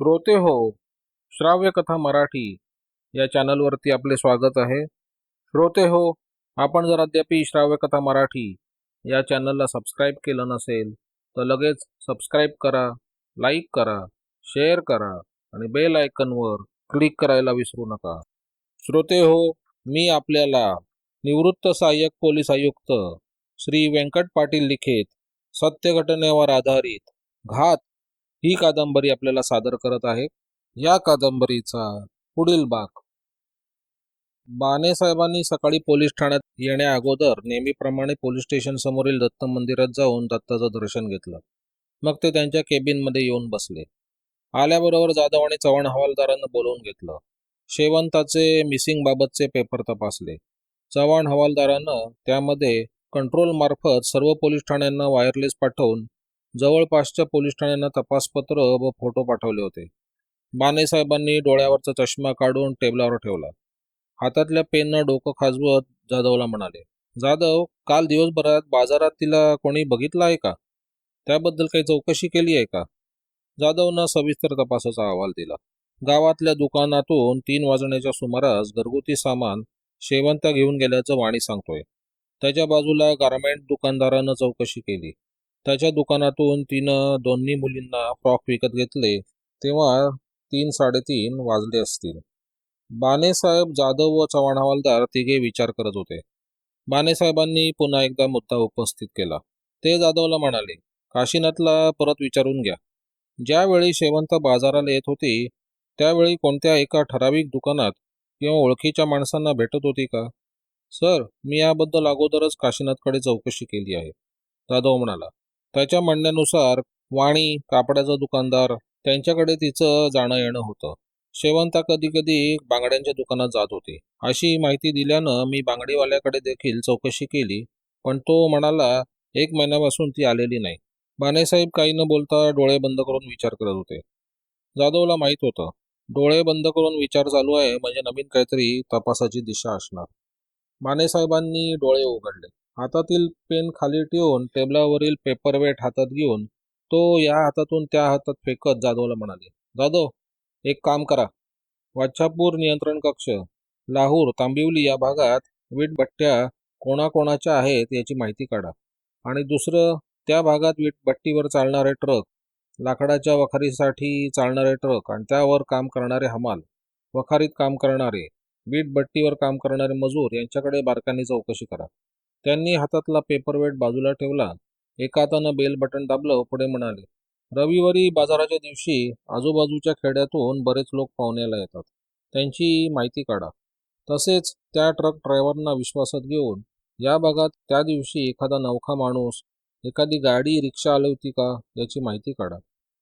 श्रोते हो श्राव्य कथा मराठी या चॅनलवरती आपले स्वागत आहे. श्रोते हो आपण जर अद्याप श्राव्य कथा मराठी या चॅनलला सबस्क्राईब केलं नसेल तर लगेच सबस्क्राईब करा लाईक करा शेअर करा आणि बेल आयकनवर क्लिक करायला विसरू नका. श्रोते हो मी आपल्याला निवृत्त सहाय्यक पोलीस आयुक्त श्री व्यंकट पाटील लिखित सत्यघटनेवर आधारित घात ही कादंबरी आपल्याला सादर करत आहे. या कादंबरीचा पुढील भाग. बाने साहेबांनी सकाळी पोलीस ठाण्यात येण्या अगोदर नेहमीप्रमाणे पोलीस स्टेशन समोरील दत्त मंदिरात जाऊन दत्ताचं दर्शन घेतलं. मग ते त्यांच्या केबिनमध्ये येऊन बसले. आल्याबरोबर जाधव आणि चव्हाण हवालदारांना बोलवून घेतलं. शेवंताचे मिसिंग बाबतचे पेपर तपासले. चव्हाण हवालदारानं त्यामध्ये कंट्रोल मार्फत सर्व पोलीस ठाण्यांना वायरलेस पाठवून जवळपासच्या पोलीस ठाण्यांना तपासपत्र व फोटो पाठवले होते. बाने साहेबांनी डोळ्यावरचा चष्मा काढून टेबलावर ठेवला. हातातल्या पेननं डोकं खाजवत जाधवला म्हणाले जाधव काल दिवसभरात बाजारात तिला कोणी बघितलं आहे का? त्याबद्दल काही चौकशी केली आहे का? जाधवनं सविस्तर तपासाचा अहवाल दिला. गावातल्या दुकानातून तीन वाजण्याच्या सुमारास घरगुती सामान शेवंता घेऊन गेल्याचं वाणी सांगतोय. त्याच्या बाजूला गारमेंट दुकानदारानं चौकशी केली. त्याच्या दुकानातून तिनं दोन्ही मुलींना फ्रॉक विकत घेतले. तेव्हा तीन साडेतीन वाजले असतील. बानेसाहेब जाधव व चव्हाण हवालदार तिघे विचार करत होते. बानेसाहेबांनी पुन्हा एकदा मुद्दा उपस्थित केला. ते जाधवला म्हणाले काशीनाथला परत विचारून घ्या. ज्यावेळी शेवंत बाजाराला येत होती त्यावेळी कोणत्या एका ठराविक दुकानात किंवा ओळखीच्या माणसांना भेटत होती का? सर मी याबद्दल अगोदरच काशीनाथकडे चौकशी केली आहे जाधव म्हणाला. त्याच्या म्हणण्यानुसार वाणी कापडाचा दुकानदार त्यांच्याकडे तिचं जाणं येणं होतं. शेवंता कधी कधी बांगड्यांच्या दुकानात जात होती. अशी माहिती दिल्यानं मी बांगडीवाल्याकडे देखील चौकशी केली पण तो म्हणाला एक महिन्यापासून ती आलेली नाही. बानेसाहेब काही न बोलता डोळे बंद करून विचार करत होते. जाधवला माहीत होतं डोळे बंद करून विचार चालू आहे म्हणजे नवीन काहीतरी तपासाची दिशा असणार. बानेसाहेबांनी डोळे उघडले. हातातील पेन खाली ठेवून टेबलावरील पेपरवेट हातात घेऊन तो या हातातून त्या हातात फेकत जाधवला म्हणाले जाधव एक काम करा. वाच्छापूर नियंत्रण कक्ष लाहूर तांबिवली या भागात वीटभट्ट्या कोणाकोणाच्या आहेत याची माहिती काढा. आणि दुसरं त्या भागात वीटभट्टीवर चालणारे ट्रक लाकडाच्या वखारीसाठी चालणारे ट्रक आणि त्यावर काम करणारे हमाल वखारीत काम करणारे वीटभट्टीवर काम करणारे मजूर यांच्याकडे बारकांनी चौकशी करा. त्यांनी हातातला पेपरवेट बाजूला ठेवला. एका हातानं बेल बटन दाबलं पुढे म्हणाले रविवारी बाजाराच्या दिवशी आजूबाजूच्या खेड्यातून बरेच लोक पाहुण्याला येतात. त्यांची माहिती काढा. तसेच त्या ट्रक ड्रायव्हरना विश्वासात घेऊन या भागात त्या दिवशी एखादा नवखा माणूस एखादी गाडी रिक्षा आली होती का याची माहिती काढा.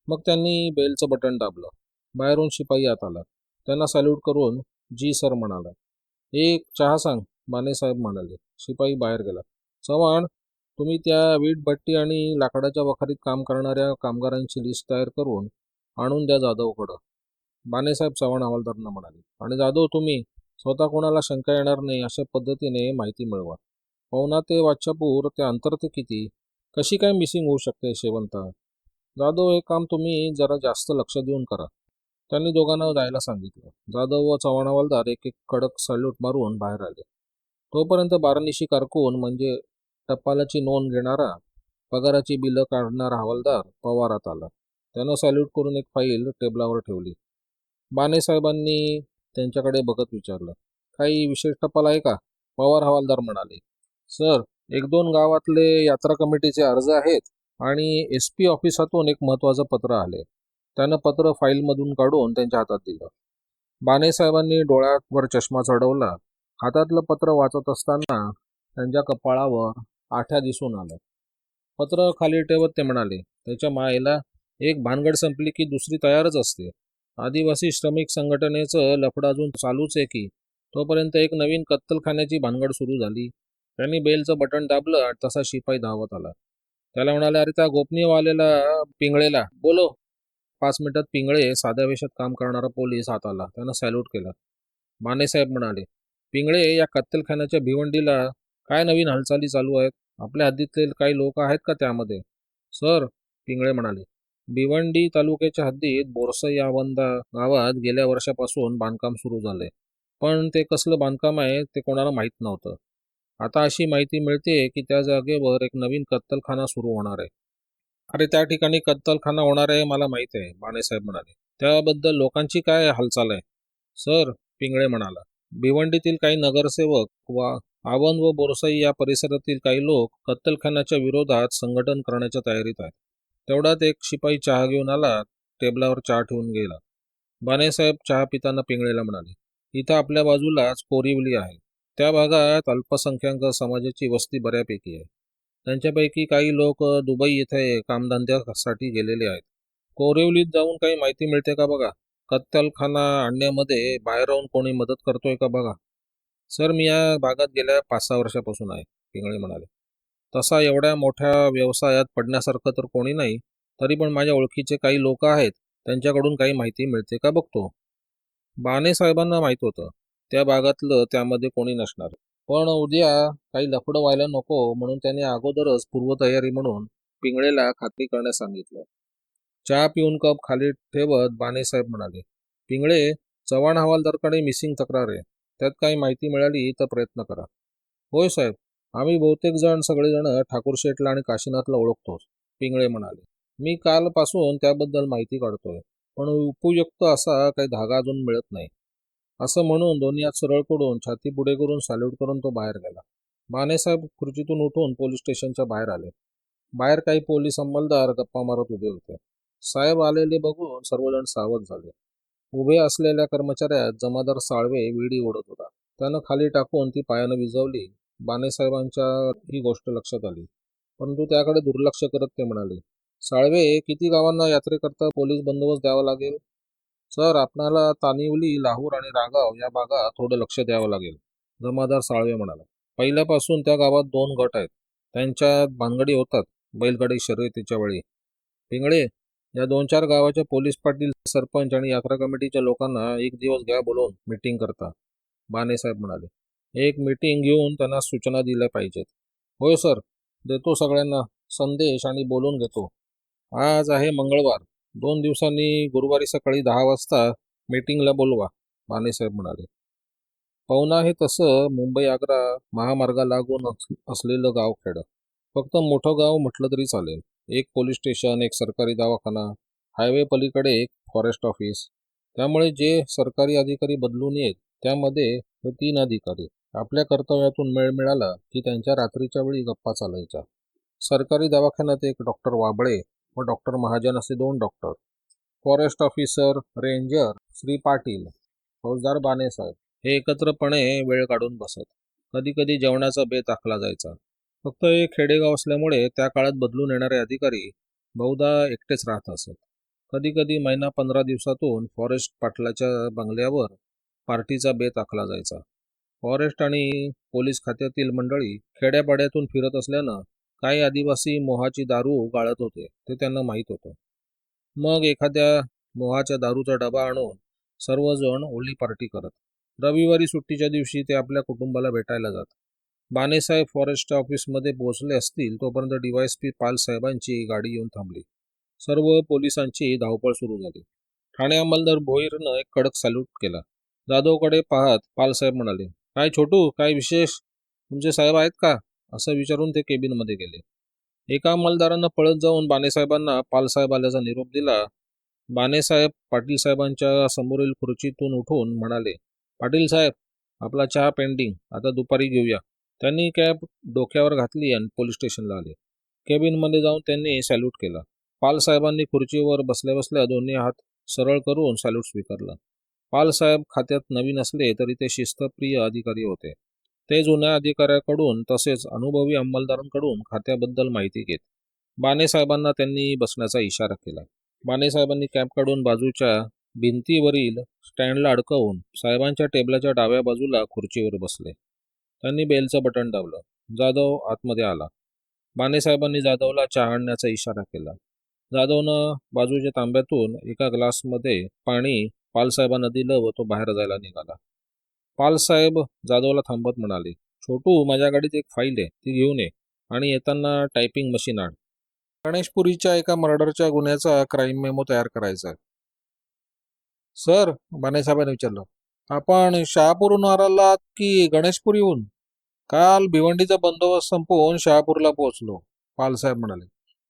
मग त्यांनी बेलचं बटन दाबलं. बाहेरून शिपाई आत आला. त्यांना सॅल्यूट करून जी सर म्हणाला एक चहा सांग. मानेसाहेब म्हणाले शिपाई बाहेर गेला. चव्हाण तुम्ही त्या वीटभट्टी आणि लाकडाच्या वखारीत काम करणाऱ्या कामगारांची लिस्ट तयार करून आणून द्या जाधवकडं मानेसाहेब चव्हाण हवालदारांना म्हणाले आणि जाधव तुम्ही स्वतः कोणाला शंका येणार नाही अशा पद्धतीने माहिती मिळवा. पवना ते वाच्छापूर ते अंतर ते किती कशी काय मिसिंग होऊ शकते शेवंता? जाधव हे काम तुम्ही जरा जास्त लक्ष देऊन करा. त्यांनी दोघांना जायला सांगितलं. जाधव व चव्हाण हवालदार एक एक कडक सॅल्यूट मारून बाहेर आले. तोपर्यंत बारानिशी कारकून म्हणजे टपालाची नोंद घेणारा पगाराची बिलं काढणारा हवालदार पवारात आला. त्यानं सॅल्यूट करून एक फाईल टेबलावर ठेवली. बानेसाहेबांनी त्यांच्याकडे बघत विचारलं काही विशेष टपाल आहे का? पवार हवालदार म्हणाले सर एक दोन गावातले यात्रा कमिटीचे अर्ज आहेत आणि एस पी ऑफिसातून एक महत्त्वाचं पत्र आले. त्यानं पत्र फाईलमधून काढून त्यांच्या हातात दिलं. बानेसाहेबांनी डोळ्यावर चष्मा चढवला. हातातलं पत्र वाचत असताना त्यांच्या कपाळावर आठ्या दिसून आलं पत्र खाली ठेवत ते म्हणाले त्याच्या मायेला एक भानगड संपली की दुसरी तयारच असते. आदिवासी श्रमिक संघटनेचं लफडं अजून चालूच आहे की तोपर्यंत एक नवीन कत्तलखान्याची भानगड सुरू झाली. त्यांनी बेलचं बटन दाबलं तसा शिपाई धावत आला. त्याला म्हणाले अरे त्या गोपनीयवालेला पिंगळेला बोलो पाच मिनिटात पिंगळे साध्या वेशात काम करणारा पोलीस हात आला त्यानं सॅल्यूट केला. माने साहेब म्हणाले पिंगळे या कत्तलखान्याच्या भिवंडीला काय नवीन हालचाली चालू आहेत? आपल्या हद्दीतले काही लोक आहेत का त्यामध्ये? सर पिंगळे म्हणाले. भिवंडी तालुक्याच्या हद्दीत बोरसई आवंदा गावात गेल्या वर्षापासून बांधकाम सुरू झाले. पण ते कसलं बांधकाम आहे ते कोणाला माहीत नव्हतं. आता अशी माहिती मिळते की त्या जागेवर एक नवीन कत्तलखाना सुरू होणार आहे. अरे त्या ठिकाणी कत्तलखाना होणार आहे मला माहीत आहे बाणेसाहेब म्हणाले. त्याबद्दल लोकांची काय हालचाल आहे? सर पिंगळे म्हणाला. भिवंडीतील काही नगरसेवक वा आवन व बोरसाई या परिसरातील काही लोक कत्तलखान्याच्या विरोधात संघटन करण्याच्या तयारीत आहेत. तेवढ्यात एक शिपाई चहा घेऊन आला टेबलावर चहा ठेवून गेला. बाणेसाहेब चहा पिताना पिंगळेला म्हणाले इथं आपल्या बाजूलाच कोरिवली आहे. त्या भागात अल्पसंख्याक समाजाची वस्ती बऱ्यापैकी आहे. त्यांच्यापैकी काही लोक दुबई येथे कामधंद्यासाठी गेलेले आहेत. कोरिवलीत जाऊन काही माहिती मिळते का बघा? कत्तलखाना आणण्यामध्ये बाहेर राहून कोणी मदत करतोय का बघा. सर मी या भागात गेल्या पाच सहा वर्षापासून आहे पिंगळे म्हणाले. तसा एवढ्या मोठ्या व्यवसायात पडण्यासारखं तर कोणी नाही तरी पण माझ्या ओळखीचे काही लोक आहेत त्यांच्याकडून काही माहिती मिळते का बघतो. बाणे साहेबांना माहीत होतं त्या भागातलं त्यामध्ये कोणी नसणार. पण उद्या काही लफडं व्हायला नको म्हणून त्याने अगोदरच पूर्वतयारी म्हणून पिंगळेला खात्री करण्यास सांगितलं. चहा पिऊन कप खाली ठेवत बाणेसाहेब म्हणाले पिंगळे चव्हाण हवालदारकडे मिसिंग तक्रार आहे. त्यात काही माहिती मिळाली तर प्रयत्न करा. होय साहेब. आम्ही बहुतेक जण सगळेजण ठाकूर शेठला आणि काशीनाथला ओळखतोच पिंगळे म्हणाले. मी कालपासून त्याबद्दल माहिती काढतोय पण उपयुक्त असा काही धागा अजून मिळत नाही. असं म्हणून दोन्ही हात सरळ करून छाती पुढे करून सॅल्यूट करून तो बाहेर गेला. बाणेसाहेब खुर्चीतून उठून पोलीस स्टेशनच्या बाहेर आले. बाहेर काही पोलीस अंमलदार गप्पा मारत उभे होते. साहेब आलेले बघून सर्वजण सावध झाले. उभे असलेल्या कर्मचाऱ्यात जमादार साळवे विडी ओढत होता. त्यानं खाली टाकून ती पायानं विजवली. बाणेसाहेबांच्या ही गोष्ट लक्षात आली. परंतु त्याकडे दुर्लक्ष करत ते म्हणाले साळवे किती गावांना यात्रेकरता पोलीस बंदोबस्त द्यावा लागेल? सर आपणाला तानिवली लाहोर आणि रागाव या भागात थोडं लक्ष द्यावं लागेल जमादार साळवे म्हणाला. पहिल्यापासून त्या गावात दोन गट आहेत. त्यांच्यात भानगडी होतात. बैलगाडी शर्यतीच्या वेळी. पिंगळे या दोन चार गावाच्या पोलीस पाटील सरपंच आणि यात्रा कमिटीच्या लोकांना एक दिवस घ्या बोलवून मीटिंग करता बाणेसाहेब म्हणाले एक मीटिंग घेऊन त्यांना सूचना दिल्या पाहिजेत. होय सर देतो सगळ्यांना. संदेश आणि बोलून घेतो. आज आहे मंगळवार. दोन दिवसांनी गुरुवारी सकाळी दहा वाजता मीटिंगला बोलवा बानेसाहेब म्हणाले. पवना हे तसं मुंबई आग्रा महामार्गा लागून असलेलं गाव खेडं. फक्त मोठं गाव म्हटलं तरी चालेल. एक पोलीस स्टेशन एक सरकारी दवाखाना हायवे पलीकडे एक फॉरेस्ट ऑफिस त्यामुळे जे सरकारी अधिकारी बदलून येत त्यामध्ये हे तीन अधिकारी. आपल्या कर्तव्यातून मेळ मिळाला की त्यांच्या रात्रीच्या वेळी गप्पा चालायच्या. सरकारी दवाखान्यात एक डॉक्टर वाबळे व डॉक्टर महाजन असे दोन doctor forest officer ranger Shri Patil फौजदार बाणेसाहेब हे एकत्रपणे वेळ काढून बसत. कधी कधी जेवणाचा बेत आखला जायचा. फक्त हे खेडेगाव असल्यामुळे त्या काळात बदलून येणारे अधिकारी बहुधा एकटेच राहत असत. कधी कधी महिना पंधरा दिवसातून फॉरेस्ट पाटलाच्या बंगल्यावर पार्टीचा बेत आखला जायचा. फॉरेस्ट आणि पोलीस खात्यातील मंडळी खेड्यापाड्यातून फिरत असल्यानं काही आदिवासी मोहाची दारू गाळत होते ते त्यांना माहीत होतं. मग एखाद्या मोहाच्या दारूचा डबा आणून सर्वजण ओली पार्टी करत. रविवारी सुट्टीच्या दिवशी ते आपल्या कुटुंबाला भेटायला जात. बाणेसाहेब फॉरेस्ट ऑफिसमध्ये पोहोचले असतील तोपर्यंत डीवायएसपी पाल साहेबांची गाडी येऊन थांबली. सर्व पोलिसांची धावपळ सुरू झाली. ठाणे अंमलदार भोईरनं एक कडक सॅल्यूट केला. जाधवकडे पाहत पालसाहेब म्हणाले काय छोटू काय विशेष? तुमचे साहेब आहेत का? असं विचारून ते केबिनमध्ये गेले. एका अंमलदारानं पळत जाऊन बाणेसाहेबांना पालसाहेब आल्याचा निरोप दिला. बानेसाहेब पाटील साहेबांच्या समोरील खुर्चीतून उठून म्हणाले पाटील साहेब आपला चहा पेंडिंग आता दुपारी घेऊया. त्यांनी कॅब डोक्यावर घातली आणि पोलीस स्टेशनला आले. केबिनमध्ये जाऊन त्यांनी सॅल्यूट केला. पालसाहेबांनी खुर्चीवर बसल्या बसल्या दोन्ही हात सरळ करून सॅल्यूट स्वीकारला. पालसाहेब खात्यात नवीन असले तरी ते शिस्तप्रिय अधिकारी होते. ते जुन्या अधिकाऱ्याकडून तसेच अनुभवी अंमलदारांकडून खात्याबद्दल माहिती घेत. बाणेसाहेबांना त्यांनी बसण्याचा इशारा केला. बाणेसाहेबांनी कॅब काढून बाजूच्या भिंतीवरील स्टँडला अडकवून साहेबांच्या टेबलाच्या डाव्या बाजूला खुर्चीवर बसले. त्यांनी बेलचं बटन दाबलं. जाधव आतमध्ये आला. बाणेसाहेबांनी जाधवला चहा आणण्याचा इशारा केला. जाधवनं बाजूच्या तांब्यातून एका ग्लासमध्ये पाणी पालसाहेबांना दिलं व तो बाहेर जायला निघाला. पालसाहेब जाधवला थांबत म्हणाले छोटू माझ्या गाडीत एक फाईल आहे ती घेऊन ये आणि येताना टायपिंग मशीन आण. गणेशपुरीच्या एका मर्डरच्या गुन्ह्याचा क्राईम मेमो तयार करायचा आहे. सर बाने साहेबांनी विचारलं आपण शहापूरहून आलात की गणेशपुरीहून? काल भिवंडीचा बंदोबस्त संपवून शहापूरला पोहोचलो पालसाहेब म्हणाले.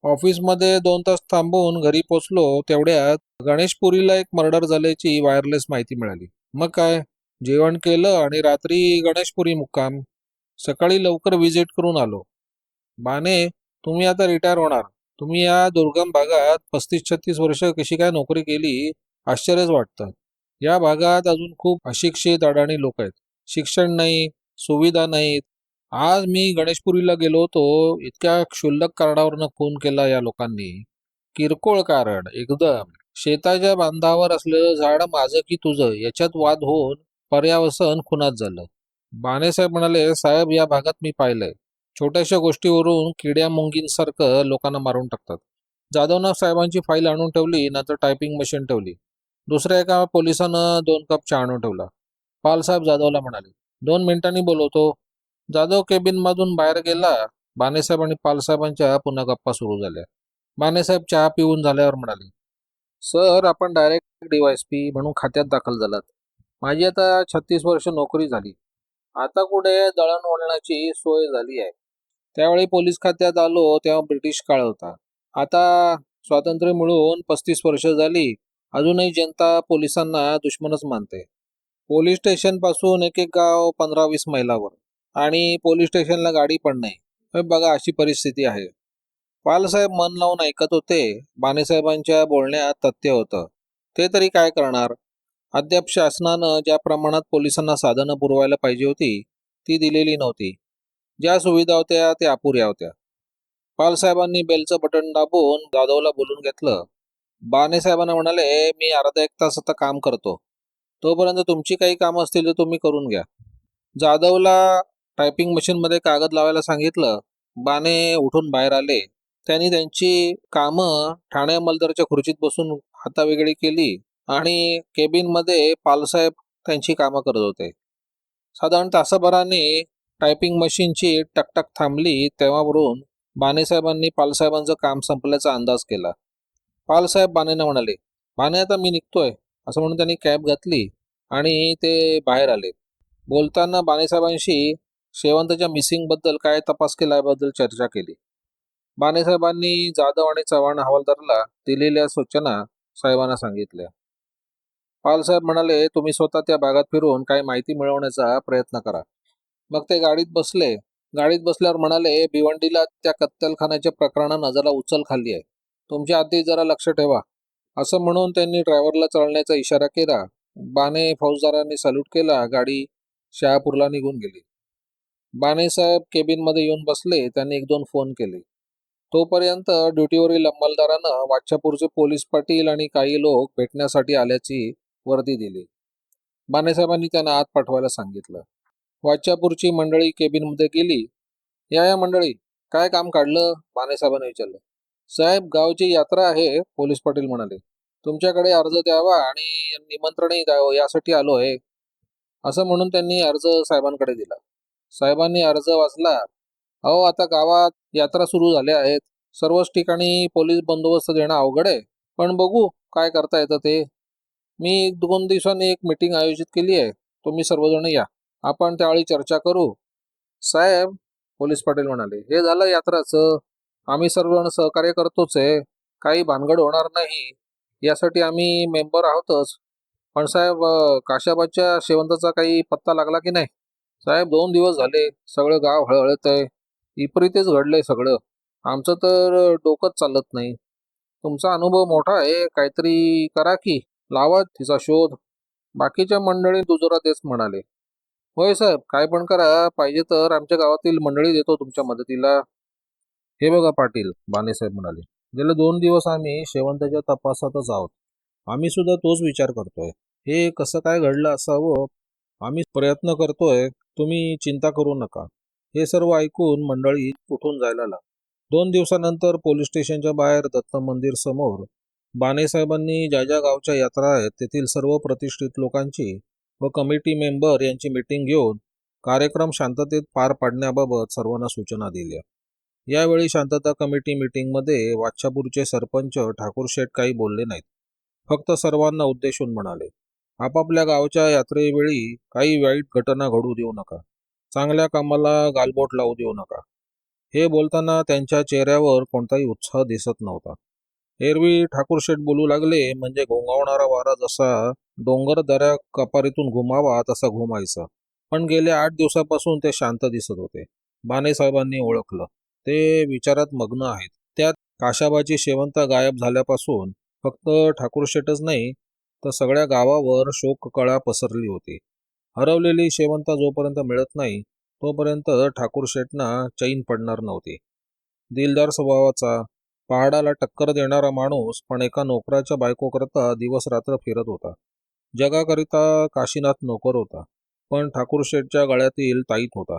ऑफिसमध्ये दोन तास थांबून घरी पोचलो तेवढ्यात गणेशपुरीला एक मर्डर झाल्याची वायरलेस माहिती मिळाली. मग काय? जेवण केलं आणि रात्री गणेशपुरी मुक्काम. सकाळी लवकर व्हिजिट करून आलो. बाने तुम्ही आता रिटायर होणार. तुम्ही या दुर्गम भागात पस्तीस छत्तीस वर्ष कशी काय नोकरी केली आश्चर्यच वाटतं. या भागात अजून खूप अशिक्षित अडाणी लोक आहेत. शिक्षण नाही सुविधा नाहीत. आज मी गणेशपुरीला गेलो होतो इतक्या क्षुल्लक कारणावरनं खून केला या लोकांनी. किरकोळ कारण एकदम. शेताच्या बांधावर असलेलं झाड माझं की तुझं याच्यात वाद होऊन पर्यावसन खुनात झालं. बाणेसाहेब म्हणाले साहेब या भागात मी पाहिलंय. छोट्याशा गोष्टीवरून किड्या मुंगींसारखं लोकांना मारून टाकतात. जाधवनाथ साहेबांची फाईल आणून ठेवली नंतर टायपिंग मशीन ठेवली. दुसऱ्या एका पोलिसानं दोन कप चहा आणून ठेवला. पालसाहेब जाधवला म्हणाले दोन मिनिटांनी बोलवतो. जाधव केबिन मधून बाहेर गेला बाणेसाहेब आणि पालसाहेबांच्या पुन्हा गप्पा सुरू झाल्या. बाणेसाहेब चहा पिऊन झाल्यावर म्हणाले सर आपण डायरेक्ट डीवायसपी म्हणून खात्यात दाखल झालात. माझी आता छत्तीस वर्ष नोकरी झाली. आता कुठे दळणवळणाची सोय झाली आहे. त्यावेळी पोलीस खात्यात आलो तेव्हा ब्रिटिश काळ होता. आता स्वातंत्र्य मिळून पस्तीस वर्ष झाली. अजूनही जनता पोलिसांना दुश्मनच मानते. पोलीस स्टेशनपासून एक एक गाव पंधरा वीस मैलावर आणि पोलीस स्टेशनला गाडी पण नाही. बघा अशी परिस्थिती आहे. पालसाहेब मन लावून ऐकत होते. बाणेसाहेबांच्या बोलण्यात तथ्य होतं. ते तरी काय करणार? अद्याप शासनानं ज्या प्रमाणात पोलिसांना साधनं पुरवायला पाहिजे होती ती दिलेली नव्हती. ज्या सुविधा होत्या त्या अपुऱ्या होत्या. पालसाहेबांनी बेलचं बटन दाबून जाधवला बोलून घेतलं. बाणेसाहेबांना म्हणाले मी अर्धा एक तास आता काम करतो. तोपर्यंत तुमची काही कामं असतील तर तुम्ही करून घ्या. जाधवला टायपिंग मशीनमध्ये कागद लावायला सांगितलं. बाने उठून बाहेर आले. त्यांनी त्यांची कामं ठाणे अंमलदारच्या खुर्चीत बसून हातावेगळी केली आणि केबिनमध्ये पालसाहेब त्यांची कामं करत होते. साधारण तासाभराने टायपिंग मशीनची टकटक थांबली. तेव्हावरून बानेसाहेबांनी पालसाहेबांचं काम संपल्याचा अंदाज केला. पालसाहेब बाणेंना म्हणाले बाने आता मी निघतोय. असं म्हणून त्यांनी कॅब घातली आणि ते बाहेर आले. बोलताना बाणेसाहेबांशी शेवंतच्या मिसिंगबद्दल काय तपास केल्याबद्दल चर्चा केली. बाणेसाहेबांनी जाधव आणि चव्हाण हवालदारला दिलेल्या सूचना साहेबांना सांगितल्या. पालसाहेब म्हणाले तुम्ही स्वतः त्या भागात फिरून काही माहिती मिळवण्याचा प्रयत्न करा. मग ते गाडीत बसले. गाडीत बसल्यावर म्हणाले भिवंडीला त्या कत्तलखान्याच्या प्रकरणानं जरा उचल खाल्ली आहे. तुमच्या आधी जरा लक्ष ठेवा. असं म्हणून त्यांनी ड्रायव्हरला चालण्याचा इशारा केला. बाने फौजदारांनी सॅल्यूट केला. गाडी शहापूरला निघून गेली. बाने साहेब केबिनमध्ये येऊन बसले. त्यांनी एक दोन फोन केले. तोपर्यंत ड्युटीवरील अंमलदारानं वाच्छापूरचे पोलीस पाटील आणि काही लोक भेटण्यासाठी आल्याची वर्दी दिली. बानेसाहेबांनी त्यांना आत पाठवायला सांगितलं. वाच्यापूरची मंडळी केबिनमध्ये गेली. या या मंडळी काय काम काढलं? बानेसाहेबांनी विचारलं. साहेब गावची यात्रा आहे पोलीस पाटील म्हणाले. तुमच्याकडे अर्ज द्यावा आणि निमंत्रणही द्यावं यासाठी आलो आहे. असं म्हणून त्यांनी अर्ज साहेबांकडे दिला. साहेबांनी अर्ज वाचला. अहो आता गावात यात्रा सुरू झाल्या आहेत. सर्वच ठिकाणी पोलीस बंदोबस्त देणं अवघड आहे. पण बघू काय करता येतं ते. मी एक दोन दिवसांनी एक मीटिंग आयोजित केली आहे. तुम्ही सर्वजण या. आपण त्यावेळी चर्चा करू. साहेब पोलीस पाटील म्हणाले हे झालं यात्राचं. आम्ही सर्वजण सहकार्य करतोच आहे. काही भानगड होणार नाही. यासाठी आम्ही मेंबर आहोतच. पण साहेब काशाबाच्या शेवंताचा काही पत्ता लागला की नाही? साहेब दोन दिवस झाले. सगळं गाव हळहळत आहे. विपरीतच घडलंय सगळं. आमचं तर डोकंच चालत नाही. तुमचा अनुभव मोठा आहे. काहीतरी करा की. लावा तिचा शोध. बाकीच्या मंडळी दुजोरा तेच म्हणाले. होय साहेब काय पण करा. पाहिजे तर आमच्या गावातील मंडळी देतो तुमच्या मदतीला. हे बघा पाटील बानेसाहेब म्हणाले. गेले दोन दिवस आम्ही शेवंताच्या तपासातच आहोत. आम्ही सुद्धा तोच विचार करतोय. हे कसं काय घडलं असावं? आम्ही प्रयत्न करतोय. तुम्ही चिंता करू नका. हे सर्व ऐकून मंडळी उठून जायला लागली. दोन दिवसानंतर पोलीस स्टेशनच्या बाहेर दत्त मंदिर समोर बानेसाहेबांनी ज्या ज्या गावच्या यात्रा आहेत तेथील सर्व प्रतिष्ठित लोकांची व कमिटी मेंबर यांची मीटिंग घेऊन कार्यक्रम शांततेत पार पाडण्याबाबत सर्वांना सूचना दिल्या. यावेळी शांतता कमिटी मीटिंगमध्ये वाच्छापूरचे सरपंच ठाकूर शेठ काही बोलले नाहीत. फक्त सर्वांना उद्देशून म्हणाले आपापल्या गावच्या यात्रेवेळी काही वाईट घटना घडू देऊ नका. चांगल्या कामाला गालबोट लावू देऊ नका. हे बोलताना त्यांच्या चेहऱ्यावर कोणताही उत्साह दिसत नव्हता. एरवी ठाकूर शेठ बोलू लागले म्हणजे घोंगावणारा वारा जसा डोंगर दऱ्या कपारीतून घुमावा तसा घुमायचा. पण गेल्या आठ दिवसापासून ते शांत दिसत होते. बाने साहेबांनी ओळखलं. ते विचारात मग्न आहेत. त्यात काशाबाची शेवंत गायब झाल्यापासून फक्त ठाकूर शेठच नाही तर सगळ्या गावावर शोक कळा पसरली होती. हरवलेली शेवंता जोपर्यंत मिळत नाही तोपर्यंत ठाकूर शेठना चैन पडणार नव्हती. दिलदार स्वभावाचा पहाडाला टक्कर देणारा माणूस पण एका नोकराच्या बायकोकरता दिवस रात्र फिरत होता. जगाकरिता काशीनाथ नोकर होता पण ठाकूर शेठच्या गळ्यातील ताईत होता.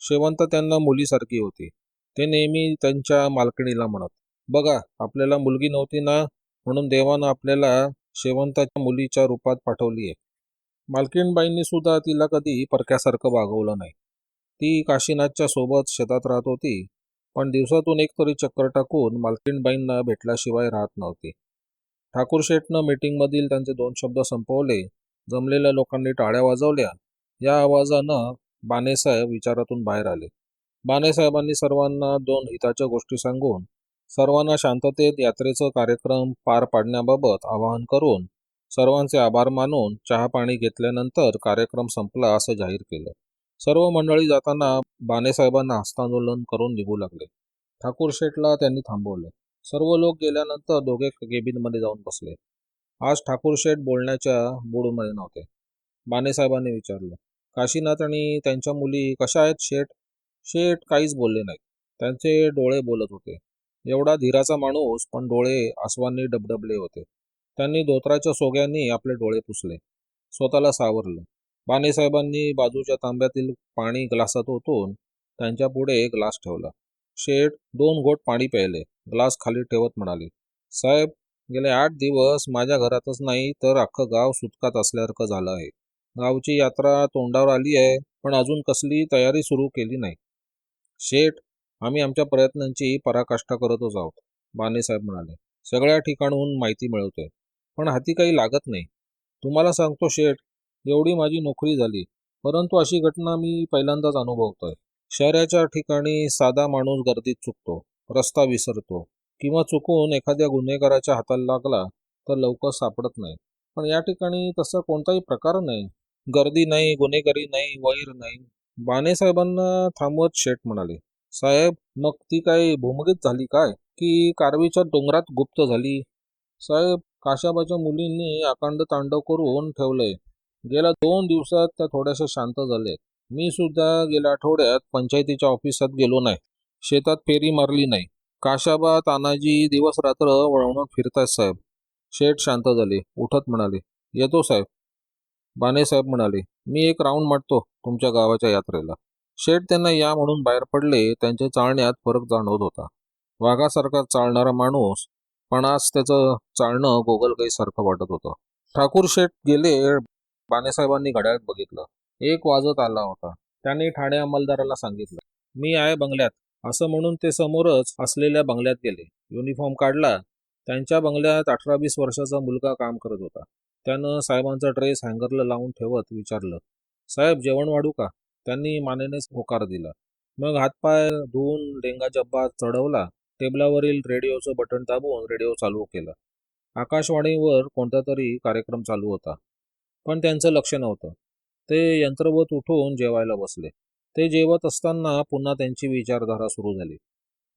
शेवंत त्यांना मुलीसारखी होती. ते नेहमी त्यांच्या मालकिणीला म्हणत. बघा आपल्याला मुलगी नव्हती ना म्हणून देवानं आपल्याला शेवंताच्या मुलीच्या रूपात पाठवली आहे मालकीणबाईंनी सुद्धा तिला कधी परक्यासारखं वागवलं नाही. ती काशीनाथच्या सोबत शेतात राहत होती पण दिवसातून एक तरी चक्कर टाकून मालकीणबाईंना भेटल्याशिवाय राहत नव्हती. ठाकूर शेठनं मीटिंगमधील त्यांचे दोन शब्द संपवले जमलेल्या लोकांनी टाळ्या वाजवल्या. या आवाजानं बानेसाहेब विचारातून बाहेर आले. बानेसाहेबांनी सर्वांना दोन हिताच्या गोष्टी सांगून सर्वांना शांततेत यात्रेचं कार्यक्रम पार पाडण्याबाबत आवाहन करून सर्वांचे आभार मानून चहा पाणी घेतल्यानंतर कार्यक्रम संपला असं जाहीर केलं. सर्व मंडळी जाताना बानेसाहेबांना हस्तांदोलन करून निघू लागले. ठाकूर शेठला त्यांनी थांबवले. सर्व लोक गेल्यानंतर दोघे केबिनमध्ये जाऊन बसले. आज ठाकूर शेठ बोलण्याच्या मूडमध्ये नव्हते. बानेसाहेबांनी विचारलं काशीनाथ आणि त्यांच्या मुली कशा आहेत शेठ शेठ काहीच बोलले नाही त्यांचे डोळे बोलत होते. एवढा धीराचा माणूस पण डोळे आसवांनी डबडबले होते. त्यांनी धोत्राच्या सोग्यांनी आपले डोळे पुसले. स्वतःला सावरलं. बानेसाहेबांनी बाजूच्या तांब्यातील पाणी ग्लासात ओतून त्यांच्या पुढे ग्लास ठेवला. शेठ दोन घोट पाणी प्यायले. ग्लास खाली ठेवत म्हणाले साहेब गेले आठ दिवस माझ्या घरातच नाही तर अख्खं गाव सुटकात असल्यासारखं झालं आहे. गावची यात्रा तोंडावर आली आहे पण अजून कसली तयारी सुरू केली नाही. शेठ आम्ही आमच्या प्रयत्नांची पराकाष्ठा करतच आहोत बानेसाहेब म्हणाले. सगळ्या ठिकाणहून माहिती मिळवतोय. पण हाती काही लागत नाही. तुम्हाला सांगतो शेठ एवढी माझी नोकरी झाली परंतु अशी घटना मी पहिल्यांदाच अनुभवतोय. शहराच्या ठिकाणी साधा माणूस गर्दीत चुकतो रस्ता विसरतो किंवा चुकून एखाद्या गुन्हेगाराच्या हाताला लागला तर लवकर सापडत नाही. पण या ठिकाणी तसा कोणताही प्रकार नाही. गर्दी नाही गुन्हेगारी नाही वैर नाही. बाणेसाहेबांना थांबवत शेठ म्हणाले साहेब मग ती काय भूमगीत झाली काय? की कारवीच्या डोंगरात गुप्त झाली? साहेब काशाबाच्या मुलींनी अकांड तांडव करून ठेवलंय. गेल्या दोन दिवसात त्या थोड्याशा शांत झाले मी सुद्धा गेल्या आठवड्यात पंचायतीच्या ऑफिसात गेलो नाही. शेतात फेरी मारली नाही. काशाबा तानाजी दिवस रात्र वळवणूक फिरतायत साहेब. शेठ शांत झाले उठत म्हणाले येतो साहेब. बाने साहेब म्हणाले मी एक राऊंड मारतो. तुमच्या गावाच्या यात्रेला. शेठ त्यांना या म्हणून बाहेर पडले त्यांच्या चालण्यात फरक जाणवत होता. वाघासारखा चालणारा माणूस पण आज त्याचं चालणं गोगलगाईसारखं वाटत होतं. ठाकूर शेठ गेले बानेसाहेबांनी घड्याळात बघितलं. एक वाजत आला होता. त्यांनी ठाणे अंमलदाराला सांगितलं मी आहे बंगल्यात. असं म्हणून ते समोरच असलेल्या बंगल्यात गेले. युनिफॉर्म काढला. त्यांच्या बंगल्यात अठरा वीस वर्षाचा मुलगा काम करत होता. त्यानं साहेबांचा ड्रेस हँगरला लावून ठेवत विचारलं साहेब जेवण वाढू का? त्यांनी मानेनेच होकार दिला. मग हातपाय धुवून डेंगा जब्बा चढवला. टेबलावरील रेडिओचं बटन दाबून रेडिओ चालू केला. आकाशवाणीवर कोणता तरी कार्यक्रम चालू होता. पण त्यांचं लक्ष नव्हतं. ते यंत्रवत उठून जेवायला बसले. ते जेवत असताना पुन्हा त्यांची विचारधारा सुरू झाली.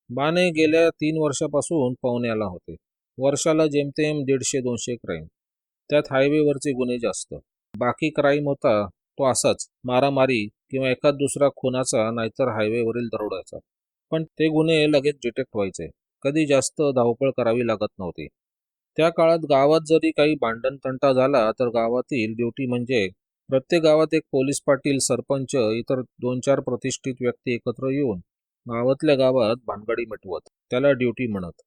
बाने गेल्या तीन वर्षापासून पवण्याला होते. वर्षाला जेमतेम दीडशे दोनशे क्राईम. त्यात हायवेवरचे गुन्हे जास्त. बाकी क्राईम होता तो असाच मारामारी किंवा एखाद दुसरा खुनाचा नाहीतर हायवेवरील दरोड्याचा. पण ते गुन्हे लगेच डिटेक्ट व्हायचे. कधी जास्त धावपळ करावी लागत नव्हती. त्या काळात गावात जरी काही भांडण तंटा झाला तर गावातील ड्युटी म्हणजे प्रत्येक गावात एक पोलीस पाटील सरपंच इतर दोन चार प्रतिष्ठित व्यक्ती एकत्र येऊन गावातल्या गावात भानगडी मिटवत. त्याला ड्युटी म्हणत.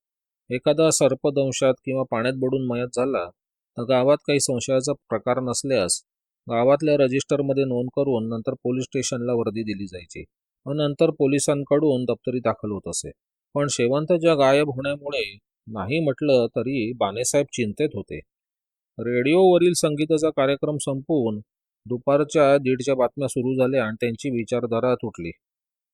एखादा सर्पदंशात किंवा पाण्यात बुडून मयत झाला तर गावात काही संशयाचा प्रकार नसल्यास गावातल्या रजिस्टरमध्ये नोंद करून नंतर पोलीस स्टेशनला वर्दी दिली जायची व नंतर पोलिसांकडून दप्तरी दाखल होत असे. पण शेवंतच्या गायब होण्यामुळे नाही म्हटलं तरी बानेसाहेब चिंतेत होते. रेडिओवरील संगीताचा कार्यक्रम संपवून दुपारच्या दीडच्या बातम्या सुरू झाल्या आणि त्यांची विचारधारा तुटली.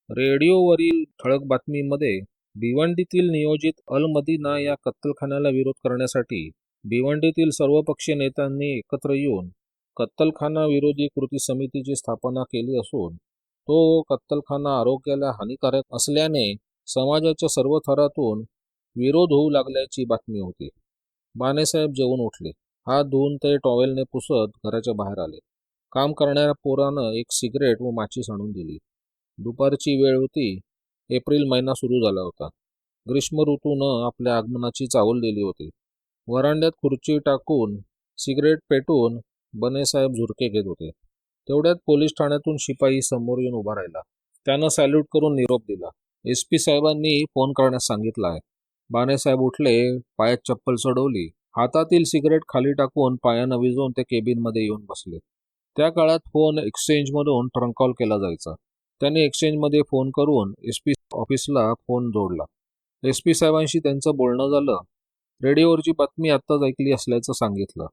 रेडिओवरील ठळक बातमीमध्ये भिवंडीतील नियोजित अलमदीना या कत्तलखान्याला विरोध करण्यासाठी भिवंडीतील सर्वपक्षीय नेत्यांनी एकत्र येऊन कत्तलखाना विरोधी कृती समितीची स्थापना केली असून तो कत्तलखाना आरोग्याला हानिकारक असल्याने समाजाच्या सर्व थरातून विरोध होऊ लागल्याची बातमी होती. बानेसाहेब जेवून उठले. हात धुवून ते टॉवेलने पुसत घराच्या बाहेर आले. काम करणाऱ्या पोरानं एक सिगरेट व माचीस आणून दिली. दुपारची वेळ होती. एप्रिल महिना सुरू झाला होता. ग्रीष्म ऋतूनं आपल्या आगमनाची चावल दिली होती. वरांड्यात खुर्ची टाकून सिगरेट पेटून बनेसाहेब झुरके घेत होते. तेवढ्यात पोलीस ठाण्यातून शिपाई समोर येऊन उभा राहिला. त्यानं सॅल्यूट करून निरोप दिला. एस पी साहेबांनी फोन करण्यास सांगितलं आहे. बानेसाहेब उठले पायात चप्पल चढवली. हातातील सिगरेट खाली टाकून पायानं विजवून ते केबिनमध्ये येऊन बसले. त्या काळात फोन एक्सचेंजमधून ट्रंक कॉल केला जायचा. त्यांनी एक्सचेंजमध्ये फोन करून एस पी ऑफिसला फोन जोडला. एस पी साहेबांशी त्यांचं बोलणं झालं. रेडिओवरची बातमी आत्ताच ऐकली असल्याचं सांगितलं.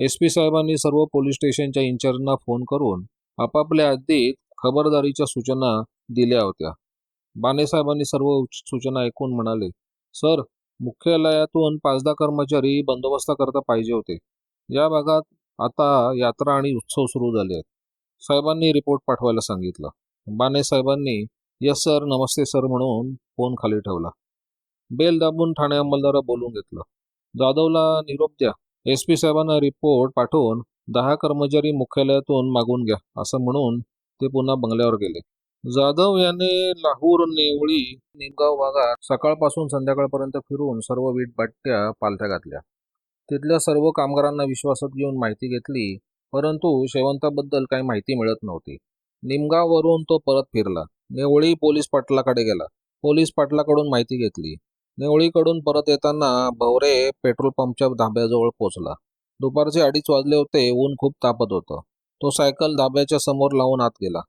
एस पी साहेबांनी सर्व पोलीस स्टेशनच्या इन्चार्जना फोन करून आपापल्या हद्दीत खबरदारीच्या सूचना दिल्या होत्या. बानेसाहेबांनी सर्व सूचना ऐकून म्हणाले सर मुख्यालयातून पाच दहा कर्मचारी बंदोबस्ताकरता पाहिजे होते. या भागात आता यात्रा आणि उत्सव सुरू झाले आहेत. साहेबांनी रिपोर्ट पाठवायला सांगितलं. बाने साहेबांनी यस सर नमस्ते सर म्हणून फोन खाली ठेवला. बेल दाबून ठाणे अंमलदारा बोलून घेतलं. जाधवला निरोप द्या. एस पी साहेबांना रिपोर्ट पाठवून दहा कर्मचारी मुख्यालयातून मागून घ्या असं म्हणून ते पुन्हा बंगल्यावर गेले. जाधव याने लाहूर नेवळी निमगाव भागात सकाळपासून संध्याकाळपर्यंत फिरून सर्व वीट बाट्या पालथ्या घातल्या. तिथल्या सर्व कामगारांना विश्वासात घेऊन माहिती घेतली परंतु शेवंताबद्दल काही माहिती मिळत नव्हती. निमगाववरून तो परत फिरला. नेवळी पोलीस पाटलाकडे गेला. पोलीस पाटलाकडून माहिती घेतली. नेवळीकडून परत येताना भवरे पेट्रोल पंपच्या धाब्याजवळ पोहोचला. दुपारचे अडीच वाजले होते ऊन खूप तापत होतं. तो सायकल धाब्याच्या समोर लावून आत गेला.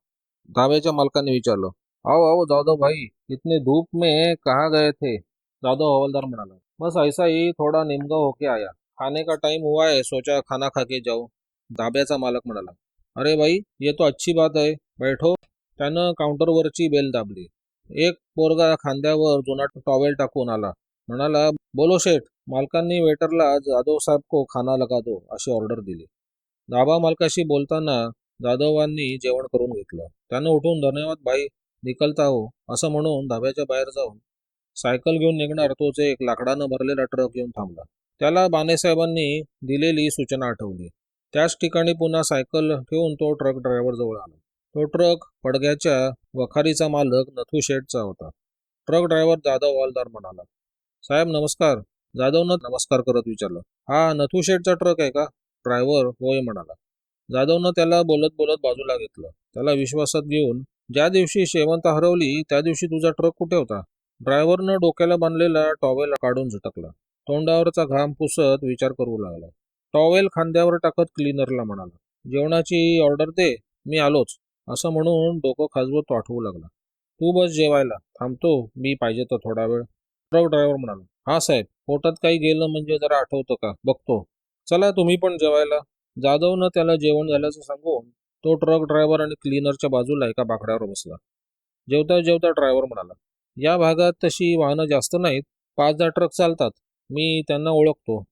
धाब्याच्या मालकाने विचारलं आओ आओ जाधव भाई इतने धूप में कहाँ गए थे? जाधव हवलदार म्हणाला बस ऐसा ही थोडा निमगा होके आया. खाने का टाइम हुआ है सोचा खाना खा के जाओ धाब्याचा मालक म्हणाला अरे भाई ये तो अच्छी बात है बैठो. त्यानं काउंटरवरची बेल दाबली. एक पोरगा खांद्यावर जुना टॉवेल टाकून आला. म्हणाला बोलो शेठ मालकांनी वेटरला जाधव साहेब को खाना लगा दो अशी ऑर्डर दिली. धाबा मालकाशी बोलताना जाधवांनी जेवण करून घेतलं. त्यानं उठून धन्यवाद भाई निकलता हो असं म्हणून धाब्याच्या बाहेर जाऊन सायकल घेऊन निघणार तोच एक लाकडानं भरलेला ट्रक घेऊन थांबला. त्याला बानेसाहेबांनी दिलेली सूचना आठवली. त्याच ठिकाणी पुन्हा सायकल ठेवून तो ट्रक ड्रायव्हर जवळ आला. तो ट्रक पडग्याच्या वखारीचा मालक नथू शेठचा होता. ट्रक ड्रायव्हर जाधव हवालदार म्हणाला साहेब नमस्कार. जाधवनं नमस्कार करत विचारलं हा नथू शेठचा ट्रक आहे का? ड्रायव्हर होय म्हणाला. जाधवनं त्याला बोलत बोलत बाजूला घेतलं. त्याला विश्वासात घेऊन ज्या दिवशी शेवंत हरवली त्या दिवशी तुझा ट्रक कुठे होता? ड्रायव्हरनं डोक्याला बांधलेला टॉवेल काढून झटकला. तोंडावरचा घाम पुसत विचार करू लागला. टॉवेल खांद्यावर टाकत क्लिनरला म्हणाला जेवणाची ऑर्डर दे मी आलोच. असं म्हणून डोकं खाजवत तो आठवू लागला. तू बस जेवायला. थांबतो. मी पाहिजे तर थोडा वेळ. ट्रक ड्रायव्हर म्हणाला हा साहेब पोटात काही गेलं म्हणजे जरा आठवतं का? बघतो. चला तुम्ही पण जेवायला. जाधवनं त्याला जेवण झाल्याचं सांगून तो ट्रक ड्रायव्हर आणि क्लीनरच्या बाजूला एका बाकड्यावर बसला. जेवता जेवता ड्रायव्हर म्हणाला या भागात तशी वाहनं जास्त नाहीत. पाच दहा ट्रक चालतात. मी त्यांना ओळखतो.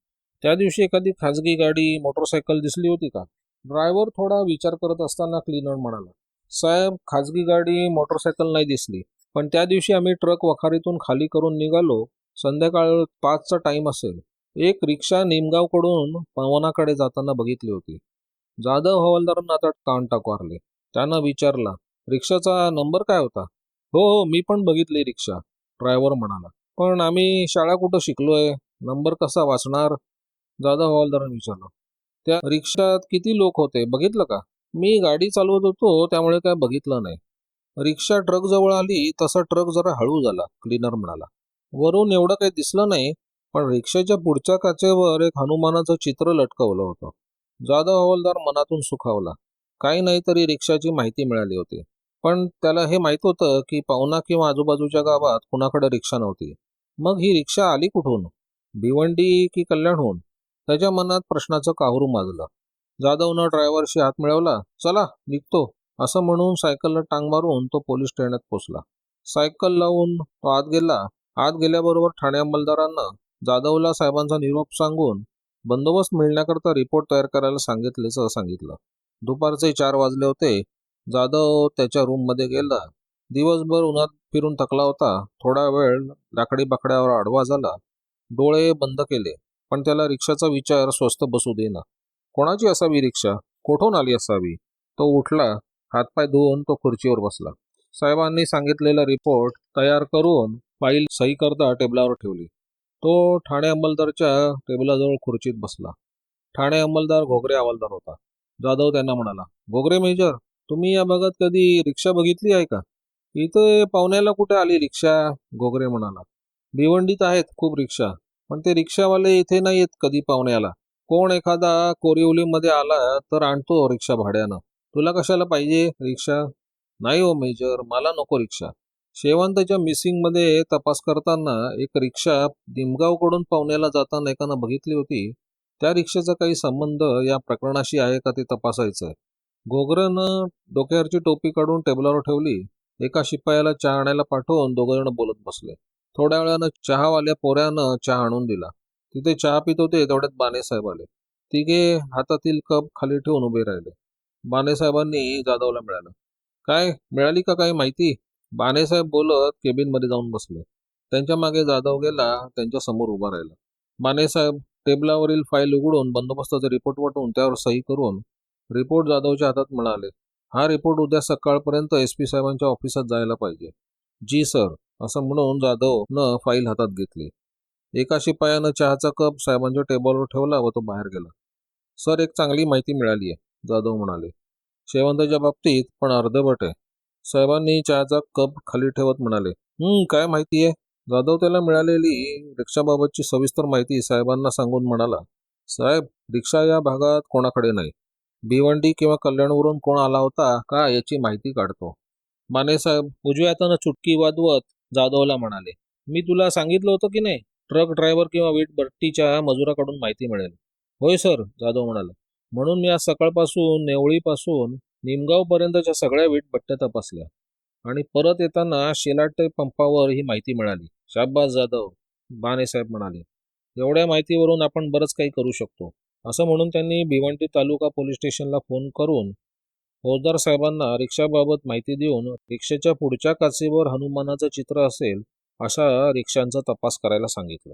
त्या दिवशी एखादी खाजगी गाडी मोटरसायकल दिसली होती का? ड्रायव्हर थोडा विचार करत असताना क्लीनर म्हणाला साहेब खाजगी गाडी मोटरसायकल नाही दिसली. पण त्या दिवशी आम्ही ट्रक वखारीतून खाली करून निघालो. संध्याकाळ पाचचा टाइम असेल. एक रिक्षा निमगावकडून पवनाकडे जाताना बघितली होती. जाधव हवालदारांना आता कान टाकवारले त्यानं विचारला रिक्षाचा नंबर काय होता? हो हो मी पण बघितली रिक्षा ड्रायव्हर म्हणाला. पण आम्ही शाळा कुठं शिकलोय? नंबर कसा वाचणार? जाधव हवालदारांनी विचारलं. त्या रिक्षात किती लोक होते? बघितलं का? मी गाडी चालवत होतो त्यामुळे काय बघितलं नाही. रिक्षा ट्रक जवळ आली तसा ट्रक जरा हळू झाला क्लीनर म्हणाला. वरून एवढं काही दिसलं नाही पण रिक्षाच्या पुढच्या काचेवर एक हनुमानाचं चित्र लटकवलं होतं. जाधव हवालदार मनातून सुखावला. काही नाही तरी रिक्षाची माहिती मिळाली होती. पण त्याला हे माहीत होतं की पाहुणा किंवा आजूबाजूच्या गावात कुणाकडे रिक्षा नव्हती. मग ही रिक्षा आली कुठून? भिवंडी की कल्याणहून? त्याच्या मनात प्रश्नाचं काहुरू माजलं. जाधवनं ड्रायव्हरशी हात मिळवला चला निघतो. असं म्हणून सायकलला टांग मारून तो पोलीस ठाण्यात पोचला. सायकल लावून तो आत गेला. आत गेल्याबरोबर ठाणे अंमलदारांना जाधवला साहेबांचा निरोप सांगून बंदोबस्त मिळण्याकरता रिपोर्ट तयार करायला सांगितल्याचं सांगितलं. दुपारचे चार वाजले होते. जाधव त्याच्या रूममध्ये गेला. दिवसभर उन्हात फिरून थकला होता. थोडा वेळ लाकडी बाकड्यावर आडवा झाला. डोळे बंद केले पण त्याला रिक्षाचा विचार स्वस्त बसू देना कोणाची असावी रिक्षा? कोठून आली असावी? तो उठला हातपाय धुवून तो खुर्चीवर बसला. साहेबांनी सांगितलेला रिपोर्ट तयार करून फाईल सही करता टेबलावर ठेवली. तो ठाणे अंमलदारच्या टेबलाजवळ खुर्चीत बसला. ठाणे अंमलदार घोगरे हवालदार होता. जाधव त्यांना म्हणाला घोगरे मेजर तुम्ही या भागात कधी रिक्षा बघितली आहे का? इथे पाहुण्याला कुठे आली रिक्षा? घोगरे म्हणाला भिवंडीत आहेत खूप रिक्षा पण ते रिक्षावाले इथे नाही येत कधी पाहुण्याला. कोण एखादा कोरिवलीमध्ये आला तर आणतो रिक्षा भाड्यानं. तुला कशाला पाहिजे रिक्षा? नाही हो मेजर. मला नको रिक्षा. शेवंतच्या मिसिंगमध्ये तपास करताना एक रिक्षा दिमगावकडून पाहुण्याला जाताना एकानं बघितली होती. त्या रिक्षेचा काही संबंध या प्रकरणाशी आहे का ते तपासायचं आहे घोगरनं डोक्यावरची टोपी काढून टेबलावर ठेवली. एका शिपायाला चहा आणायला पाठवून दोघं बोलत बसले. थोड्या वेळानं चहावाल्या पोऱ्यानं चहा आणून दिला. तिथे चहा पित होते तेवढ्यात बाने साहेब आले. तिघे हातातील कप खाली ठेवून उभे राहिले. बानेसाहेबांनी जाधवला मिळालं. काय मिळाली का काही माहिती? बानेसाहेब बोलत केबिनमध्ये जाऊन बसले. त्यांच्या मागे जाधव गेला त्यांच्यासमोर उभा राहिला. बानेसाहेब टेबलावरील फाईल उघडून बंदोबस्ताचा रिपोर्ट वाटून त्यावर सही करून रिपोर्ट जाधवच्या हातात मिळाले हा रिपोर्ट उद्या सकाळपर्यंत एस पी साहेबांच्या ऑफिसात जायला पाहिजे. जी सर असं म्हणून जाधवनं फाईल हातात घेतली. एका शिपायानं चहाचा कप साहेबांच्या टेबलवर ठेवला व तो बाहेर गेला. सर एक चांगली माहिती मिळाली आहे जाधव म्हणाले. शेवंताच्या बाबतीत पण अर्धवट आहे. साहेबांनी चहाचा कप खाली ठेवत म्हणाले. हम्म काय माहिती आहे जाधव त्याला मिळालेली रिक्षाबाबतची सविस्तर माहिती साहेबांना सांगून म्हणाला. साहेब रिक्षा या भागात कोणाकडे नाही. भिवंडी किंवा कल्याणवरून कोण आला होता का याची माहिती काढतो. माने साहेब उजव्या हातानं चुटकी वाजवत जाधवला म्हणाले. मी तुला सांगितलं होतं की नाही? ट्रक ड्रायव्हर किंवा वीट भट्टीच्या मजुराकडून माहिती मिळेल. होय सर जाधव म्हणाला. म्हणून मी आज सकाळपासून नेवळीपासून निमगावपर्यंतच्या सगळ्या वीट भट्ट्या तपासल्या. आणि परत येताना शेलाटे पंपावर ही माहिती मिळाली. शाबास जाधव बानेसाहेब म्हणाले. एवढ्या माहितीवरून आपण बरंच काही करू शकतो. असं म्हणून त्यांनी भिवंडी तालुका पोलीस स्टेशनला फोन करून फौजदार साहेबांना रिक्षाबाबत माहिती देऊन रिक्षेच्या पुढच्या काचेवर हनुमानाचं चित्र असेल अशा रिक्षांचा तपास करायला सांगितलं.